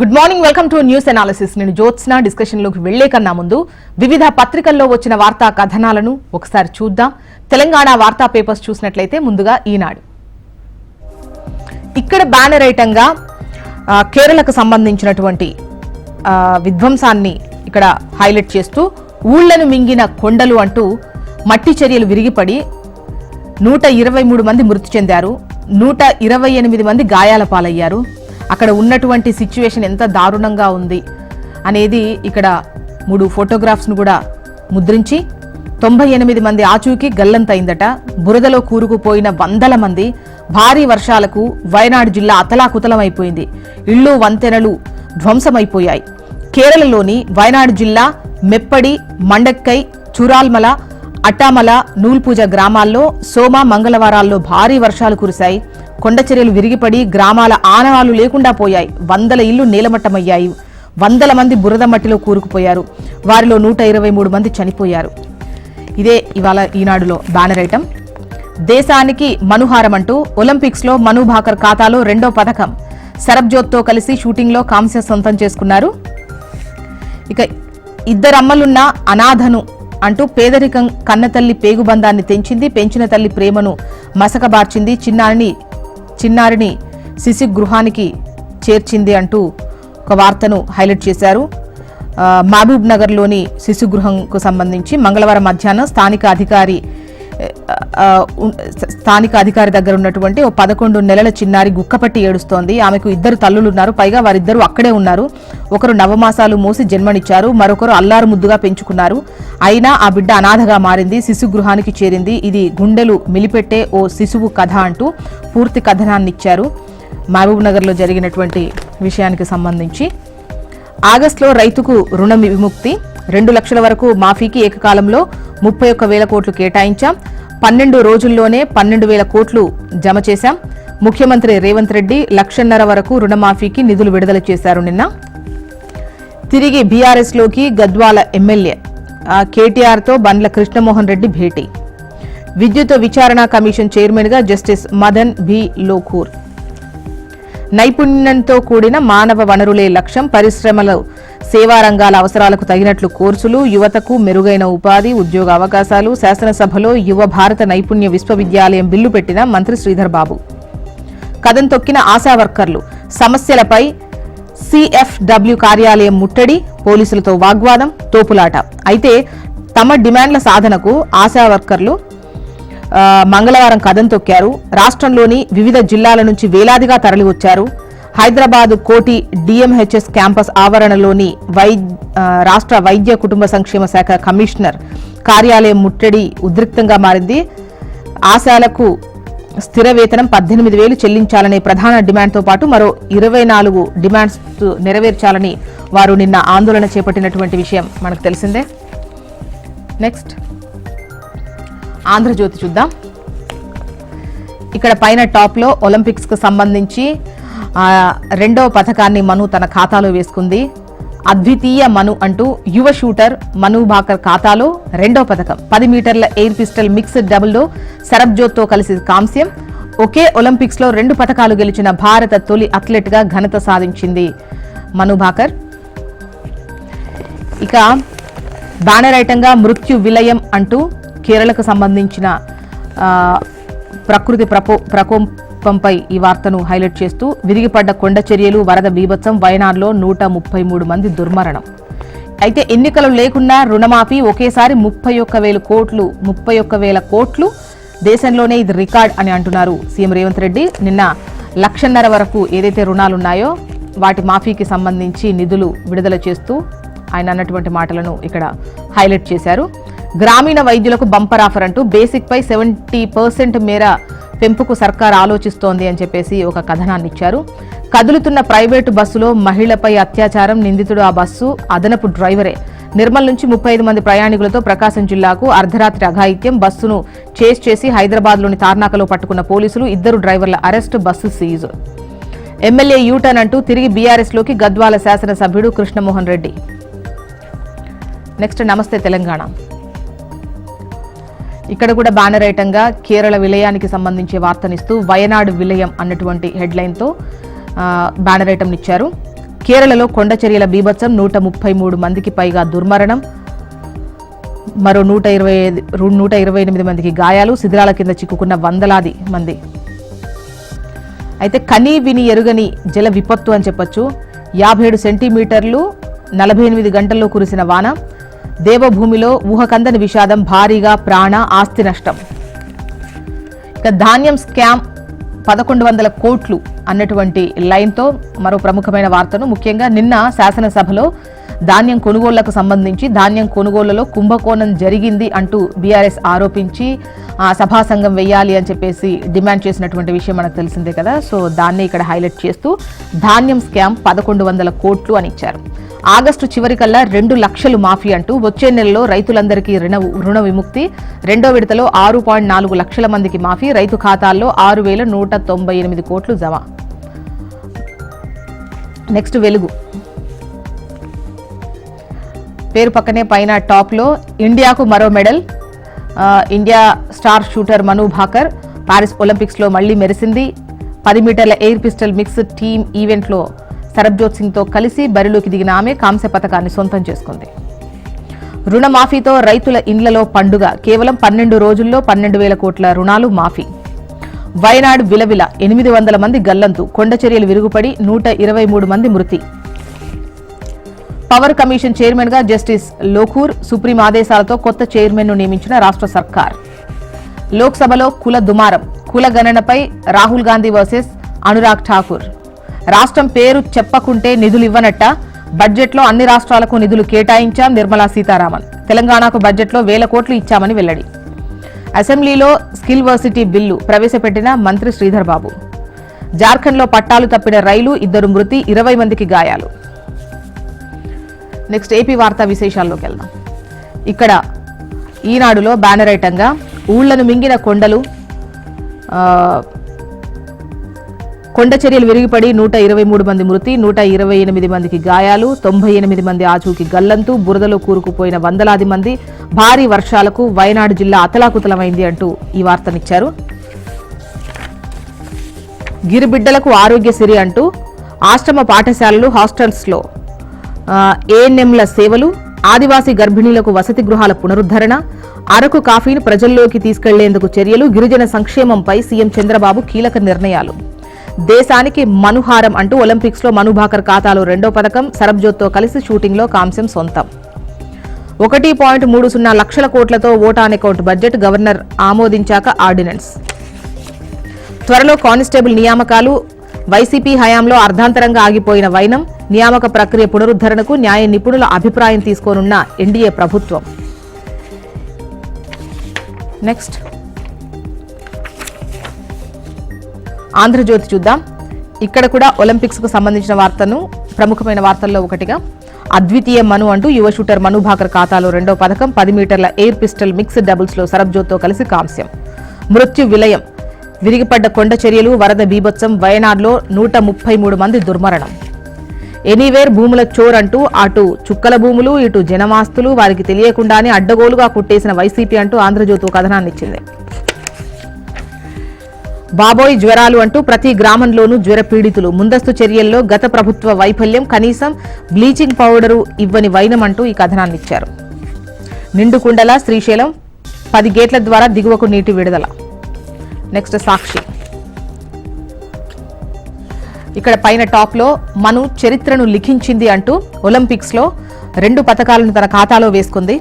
Good morning welcome to news analysis నేను జ్యోత్స్న డిస్కషన్లోకి వెళ్ళే కన్నా ముందు వివిధ పత్రికల్లో వచ్చిన వార్తా కథనాలను ఒకసారి చూద్దాం. తెలంగాణ వార్తా పేపర్స్ చూసినట్లయితే ముందుగా ఈనాడు. ఇక్కడ బ్యానర్ ఐటంగా కేరళకు సంబంధించినటువంటి విధ్వంసాన్ని ఇక్కడ హైలైట్ చేస్తూ ఊళ్ళను మింగిన కొండలు అంటూ మట్టి చర్యలు విరిగిపడి నూట ఇరవై మూడు మంది మృతి చెందారు నూట ఇరవై ఎనిమిది మంది గాయాల పాలయ్యారు. అక్కడ ఉన్నటువంటి సిచ్యువేషన్ ఎంత దారుణంగా ఉంది అనేది ఇక్కడ మూడు ఫోటోగ్రాఫ్స్ను కూడా ముద్రించి తొంభై ఎనిమిది మంది ఆచూకీ గల్లంతైందట. బురదలో కూరుకుపోయిన వందల మంది భారీ వర్షాలకు వయనాడు జిల్లా అతలాకుతలమైపోయింది. ఇళ్ళు వంతెనలు ధ్వంసమైపోయాయి. కేరళలోని వయనాడు జిల్లా మెప్పడి మండక్కై చురాల్మల అట్టామల నూల్పూజ గ్రామాల్లో సోమ మంగళవారాల్లో భారీ వర్షాలు కురిశాయి. కొండచర్యలు విరిగిపడి గ్రామాల ఆనవాళ్ళు లేకుండా పోయాయి. వందల ఇళ్ళు నీలమట్టమయ్యాయి. వందల మంది బురద మట్టిలో కూరుకుపోయారు. వారిలో నూట ఇరవై మూడు మంది చనిపోయారు. ఇదే ఇవాళ ఈనాడులో బ్యానర్ ఐటమ్. దేశానికి మనుహారం అంటూ ఒలింపిక్స్లో మను భాకర్ ఖాతాలో రెండో పథకం. సరబ్జోత్తో కలిసి షూటింగ్లో కాంస్య సొంతం చేసుకున్నారు. ఇక ఇద్దరమ్మలున్న అనాథను అంటూ పేదరికం కన్నతల్లి పేగుబంధాన్ని తెంచింది పెంచిన తల్లి ప్రేమను మసకబార్చింది చిన్నారిని చిన్నారిని శిశు గృహానికి చేర్చింది అంటూ ఒక వార్తను హైలైట్ చేశారు. మహబూబ్ నగర్లోని శిశుగృహంకు సంబంధించి మంగళవారం మధ్యాహ్నం స్థానిక అధికారి స్థానిక అధికారి దగ్గర ఉన్నటువంటి ఓ పదకొండు నెలల చిన్నారి గుక్కపట్టి ఏడుస్తోంది. ఆమెకు ఇద్దరు తల్లులు ఉన్నారు పైగా వారిద్దరూ అక్కడే ఉన్నారు. ఒకరు నవమాసాలు మోసి జన్మనిచ్చారు. మరొకరు అల్లారు ముద్దుగా పెంచుకున్నారు. అయినా ఆ బిడ్డ అనాథగా మారింది. శిశు గృహానికి చేరింది. ఇది గుండెలు మిలిపెట్టే ఓ శిశువు కథ అంటూ పూర్తి కథనాన్ని ఇచ్చారు మహబూబ్ నగర్లో జరిగినటువంటి విషయానికి సంబంధించి ఆగస్టులో రైతుకు రుణ విముక్తి. రెండు లక్షల వరకు మాఫీకి ఏకకాలంలో ముప్పై ఒక్క వేల కోట్లు కేటాయించాం. పన్నెండు రోజుల్లోనే పన్నెండు వేల కోట్లు జమ చేశాం. ముఖ్యమంత్రి రేవంత్ రెడ్డి లక్షన్నర వరకు రుణమాఫీకి నిధులు విడుదల చేశారు నిన్న. తిరిగి బీఆర్ఎస్లోకి గద్వాల ఎమ్మెల్యే కేటీఆర్ కేటీఆర్తో బండ్ల కృష్ణమోహన్ రెడ్డి భేటీ. విద్యుత్ విచారణ కమిషన్ చైర్మన్గా జస్టిస్ మదన్ బి. లోకూర్. నైపుణ్యంతో కూడిన మానవ వనరులే లక్ష్యం పరిశ్రమలు సేవారంగాల అవసరాలకు తగినట్లు కోర్సులు యువతకు మెరుగైన ఉపాధి ఉద్యోగ అవకాశాలు శాసనసభలో యువ భారత నైపుణ్య విశ్వవిద్యాలయం బిల్లు పెట్టిన మంత్రి శ్రీధర్ బాబు. కథం తొక్కిన ఆశా వర్కర్లు సమస్యలపై సిఎఫ్డబ్ల్యూ కార్యాలయం ముట్టడి పోలీసులతో వాగ్వాదం తోపులాట. అయితే తమ డిమాండ్ల సాధనకు ఆశా వర్కర్లు మంగళవారం కథం తొక్కారు. రాష్ట్రంలోని వివిధ జిల్లాల నుంచి వేలాదిగా తరలివచ్చారు. హైదరాబాద్ కోటి డిఎంహెచ్ఎస్ క్యాంపస్ ఆవరణలోని వై రాష్ట్ర వైద్య కుటుంబ సంక్షేమ శాఖ కమిషనర్ కార్యాలయం ముట్టడి ఉద్రిక్తంగా మారింది. ఆశాలకు స్థిర వేతనం పద్దెనిమిది వేలు చెల్లించాలనే ప్రధాన డిమాండ్తో పాటు మరో ఇరవై నాలుగు డిమాండ్స్ నెరవేర్చాలని వారు నిన్న ఆందోళన చేపట్టినటువంటి విషయం మనకు తెలిసిందే. నెక్స్ట్ ఆంధ్రజ్యోతి చూద్దాం. ఇక్కడ పైన టాప్లో ఒలింపిక్స్కు సంబంధించి రెండవ పథకాన్ని మను తన ఖాతాలో వేసుకుంది. అద్వితీయ మను అంటూ యువ షూటర్ మను భాకర్ ఖాతాలో రెండో పథకం. పది మీటర్ల ఎయిర్ పిస్టల్ మిక్స్డ్ డబుల్లో సరబ్జోత్తో కలిసి కాంస్యం. ఒకే ఒలింపిక్స్లో రెండు పథకాలు గెలిచిన భారత తొలి అథ్లెట్గా ఘనత సాధించింది మను భాకర్. ఇక బ్యానర్ ఐటంగా మృత్యు విలయం అంటూ కేరళకు సంబంధించిన ప్రకృతి ప్రపో ప్రకో ప్రకోపంపై ఈ వార్తను హైలైట్ చేస్తూ విరిగిపడ్డ కొండ చర్యలు వరద బీభత్సం వయనాడులో నూట ముప్పై మూడు మంది దుర్మరణం. అయితే ఎన్నికలు లేకున్నా రుణమాఫీ ఒకేసారి ముప్పై ఒక్క వేల కోట్లు ముప్పై ఒక్క వేల కోట్లు దేశంలోనే ఇది రికార్డ్ అని అంటున్నారు సీఎం రేవంత్ రెడ్డి. నిన్న లక్షన్నర వరకు ఏదైతే రుణాలున్నాయో వాటి మాఫీకి సంబంధించి నిధులు విడుదల చేస్తూ ఆయన అన్నటువంటి మాటలను ఇక్కడ హైలైట్ చేశారు. గ్రామీణ వైద్యులకు బంపర్ ఆఫర్ అంటూ బేసిక్పై సెవెంటీ పర్సెంట్ మేర పెంపుకు సర్కార్ ఆలోచిస్తోంది అని చెప్పేసి ఒక కథనాన్ని ఇచ్చారు కదులుతున్న ప్రైవేటు బస్సులో మహిళపై అత్యాచారం నిందితుడు ఆ బస్సు అదనపు డ్రైవరే. నిర్మల్ నుంచి ముప్పై ఐదు మంది ప్రయాణికులతో ప్రకాశం జిల్లాకు అర్ధరాత్రి అఘాయిత్యం బస్సును చేస్ చేసి హైదరాబాద్లోని తార్నాకలో పట్టుకున్న పోలీసులు ఇద్దరు డ్రైవర్ల arrest bus seize. MLA U turn అంటూ తిరిగి బీఆర్ఎస్లోకి గద్వాల శాసనసభ్యుడు కృష్ణమోహన్ రెడ్డి. నెక్స్ట్ నమస్తే తెలంగాణ. ఇక్కడ కూడా బ్యానర్ ఐటంగా కేరళ విలయానికి సంబంధించి వార్తనిస్తూ వయనాడు విలయం అన్నటువంటి హెడ్లైన్తో బ్యానర్ ఐటమ్ ఇచ్చారు కేరళలో కొండచర్యల బీభత్సం నూట ముప్పై మూడు మందికి పైగా దుర్మరణం మరో నూట ఇరవై ఐదు- నూట ఇరవై ఎనిమిది మందికి గాయాలు శిథిరాల కింద చిక్కుకున్న వందలాది మంది. అయితే కని విని ఎరుగని జల విపత్తు అని చెప్పొచ్చు. యాభై ఏడు సెంటీమీటర్లు నలభై ఎనిమిది గంటల్లో కురిసిన వాన దేవభూమిలో ఊహకందని విషాదం భారీగా ప్రాణ ఆస్తి నష్టం. ఇక ధాన్యం స్కామ్ పదకొండు వందల కోట్లు అన్నటువంటి లైన్తో మరో ప్రముఖమైన వార్తను ముఖ్యంగా నిన్న శాసనసభలో ధాన్యం కొనుగోళ్ళకు సంబంధించి ధాన్యం కొనుగోళ్ళలో కుంభకోణం జరిగింది అంటూ బీఆర్ఎస్ ఆరోపించి సభా సభాసంఘం వెయ్యాలి అని చెప్పేసి డిమాండ్ చేసినటువంటి విషయం మనకు తెలిసిందే కదా. సో దాన్ని ఇక్కడ హైలైట్ చేస్తూ ధాన్యం స్కామ్ పదకొండు వందల కోట్లు అని ఇచ్చారు. ఆగస్టు చివరికల్లా రెండు లక్షలు మాఫీ అంటూ వచ్చే నెలలో రైతులందరికీ రుణ రుణ విముక్తి రెండో విడతలో ఆరు పాయింట్ నాలుగు లక్షల మందికి మాఫీ రైతు ఖాతాల్లో ఆరు వేల నూట తొంభై ఎనిమిది కోట్లు జమ. నెక్స్ట్ వెలుగు. పేరు పక్కనే పైన టాప్లో ఇండియాకు మరో medal. India star shooter Manu Bhaker. Paris ఒలింపిక్స్లో మళ్ళీ మెరిసింది. పది మీటర్ల ఎయిర్ పిస్టల్ మిక్స్ టీమ్ ఈవెంట్లో సరబ్జోత్ సింగ్తో కలిసి బరిలోకి దిగిన ఆమె కాంస్య పథకాన్ని సొంతం చేసుకుంది. రుణమాఫీతో రైతుల ఇండ్లలో పండుగ. కేవలం పన్నెండు రోజుల్లో పన్నెండు వేల కోట్ల రుణాలు మాఫీ. వయనాడు విలవిల ఎనిమిది వందల మంది గల్లంతు. కొండచర్యలు విరుగుపడి నూట ఇరవై మూడు మంది మృతి. పవర్ కమిషన్ చైర్మన్గా జస్టిస్ లోకూర్ సుప్రీం ఆదేశాలతో కొత్త చైర్మన్ను నియమించిన రాష్ట్ర సర్కార్. లోక్సభలో కుల దుమారం కుల గణనపై రాహుల్ గాంధీ వర్సెస్ అనురాగ్ ఠాకూర్. రాష్ట్రం పేరు చెప్పకుంటే నిధులు ఇవ్వనట్ట బడ్జెట్లో అన్ని రాష్ట్రాలకు నిధులు కేటాయించాం నిర్మలా సీతారామన్. తెలంగాణకు బడ్జెట్లో వేల కోట్లు ఇచ్చామని వెల్లడి. అసెంబ్లీలో స్కిల్ వర్సిటీ బిల్లు ప్రవేశపెట్టిన మంత్రి శ్రీధర్ బాబు. జార్ఖండ్లో పట్టాలు తప్పిన రైలు ఇద్దరు మృతి ఇరవై మందికి గాయాలు. నెక్స్ట్ ఏపీ వార్తా విశేషాల్లోకి వెళ్దాం. ఇక్కడ ఈనాడులో బ్యానర్ ఐటంగా ఊళ్ళను మింగిన కొండలు కొండ చర్యలు విరిగిపడి నూట ఇరవై మూడు మంది మృతి నూట ఇరవై ఎనిమిది మందికి గాయాలు తొంభై ఎనిమిది మంది ఆచూకి గల్లంతు బురదలో కూరుకుపోయిన వందలాది మంది భారీ వర్షాలకు వయనాడు జిల్లా అతలాకుతలమైంది అంటూ ఈ వార్తనిచ్చారు. గిరిబిడ్డలకు ఆరోగ్యశ్రీ అంటూ ఆశ్రమ పాఠశాలలు హాస్టల్స్లో ఏఎన్ఎంల సేవలు? ఆదివాసీ గర్భిణీలకు వసతి గృహాల పునరుద్ధరణ అరకు కాఫీని ప్రజల్లోకి తీసుకెళ్ళేందుకు చర్యలు గిరిజన సంక్షేమంపై సీఎం చంద్రబాబు కీలక నిర్ణయాలు. దేశానికి మనుహారం అంటూ ఒలింపిక్స్లో మనుభాకర్ ఖాతాలో రెండో పథకం సరబ్జోత్తో కలిసి షూటింగ్లో కాంస్యం సొంతం. ఒకటి పాయింట్ మూడు సున్నా లక్షల కోట్లతో vote on account budget governor ఆమోదించాక ordinance. త్వరలో కానిస్టేబుల్ నియామకాలు వైసీపీ హయాంలో అర్ధాంతరంగా ఆగిపోయిన వైనం నియామక ప్రక్రియ పునరుద్ధరణకు న్యాయ నిపుణుల అభిప్రాయం తీసుకోనున్న ఎన్డీఏ ప్రభుత్వం. నెక్స్ట్ ఆంధ్రజ్యోతి చూద్దాం. ఇక్కడ కూడా ఒలింపిక్స్కు సంబంధించిన వార్తను ప్రముఖమైన వార్తల్లో ఒకటిగా. అద్వితీయ మను అంటూ యువ షూటర్ మను భాకర్ ఖాతాలో రెండో పథకం పది మీటర్ల ఎయిర్ పిస్టల్ మిక్స్డ్ డబుల్స్లో సరబ్జోత్తో కలిసి కాంస్యం. మృత్యు విలయం. విరిగిపడ్డ కొండ చర్యలు వరద బీభత్సం వయనాడ్లో నూట ముప్పై మూడు మంది దుర్మరణం. ఎనీవేర్ భూముల చోర్ అంటూ అటు చుక్కల భూములు ఇటు జనమాస్తులు వారికి తెలియకుండానే అడ్డగోలుగా కుట్టేసిన వైసీపీ అంటూ ఆంధ్రజ్యోతి కథనాన్ని ఇచ్చింది బాబోయ్ జ్వరాలు అంటూ ప్రతి గ్రామంలోనూ జ్వర పీడితులు. ముందస్తు చర్యల్లో గత ప్రభుత్వ వైఫల్యం కనీసం బ్లీచింగ్ పౌడరు ఇవ్వని వైనం అంటూ ఈ కథనాన్ని ఇచ్చారు నిండుకుండల శ్రీశైలం పది గేట్ల ద్వారా దిగువకు నీటి విడుదల. నెక్స్ట్ సాక్షి. ఇక్కడ పైన టాప్లో మను చరిత్రను లిఖించింది అంటూ ఒలింపిక్స్లో రెండు పథకాలను తన ఖాతాలో వేసుకుంది.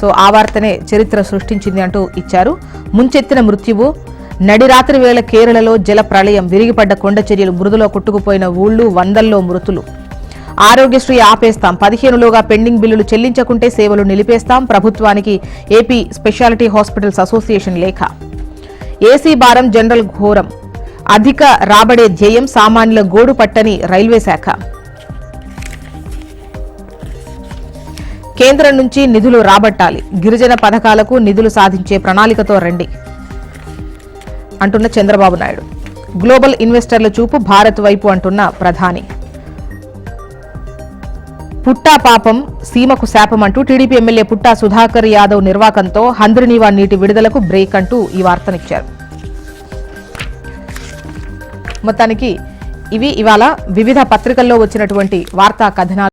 సో ఆ వార్తనే చరిత్ర సృష్టించింది అంటూ ఇచ్చారు. ముంచెత్తిన మృత్యువు నడిరాత్రి వేళ కేరళలో జల ప్రళయం విరిగిపడ్డ కొండ చర్యలు మృదులో కొట్టుకుపోయిన ఊళ్ళు వందల్లో మృతులు. ఆరోగ్యశ్రీ ఆపేస్తాం. పదిహేనులోగా పెండింగ్ బిల్లులు చెల్లించకుంటే సేవలు నిలిపేస్తాం. ప్రభుత్వానికి ఏపీ స్పెషాలిటీ హాస్పిటల్స్ అసోసియేషన్ లేఖ. ఏసీ భారం జనరల్ ఘోరం. అధిక రాబడే ధ్యేయం సామాన్యుల గోడు పట్టని రైల్వే శాఖ. కేంద్రం నుంచి నిధులు రాబట్టాలి. గిరిజన పథకాలకు నిధులు సాధించే ప్రణాళికతో రండి. అంటున్న చంద్రబాబు నాయుడు. గ్లోబల్ ఇన్వెస్టర్ల చూపు భారత్ వైపు అంటున్న ప్రధాని. పుట్టా పాపం సీమకు శాపం అంటూ టీడీపీ ఎమ్మెల్యే పుట్టా సుధాకర్ యాదవ్ నిర్వాకంతో హంద్రినీవా నీటి విడుదలకు బ్రేక్ అంటూ ఈ వార్తనిచ్చారు. మొత్తానికి ఇవి ఇవాళ వివిధ పత్రికల్లో వచ్చినటువంటి వార్తా కథనాలు.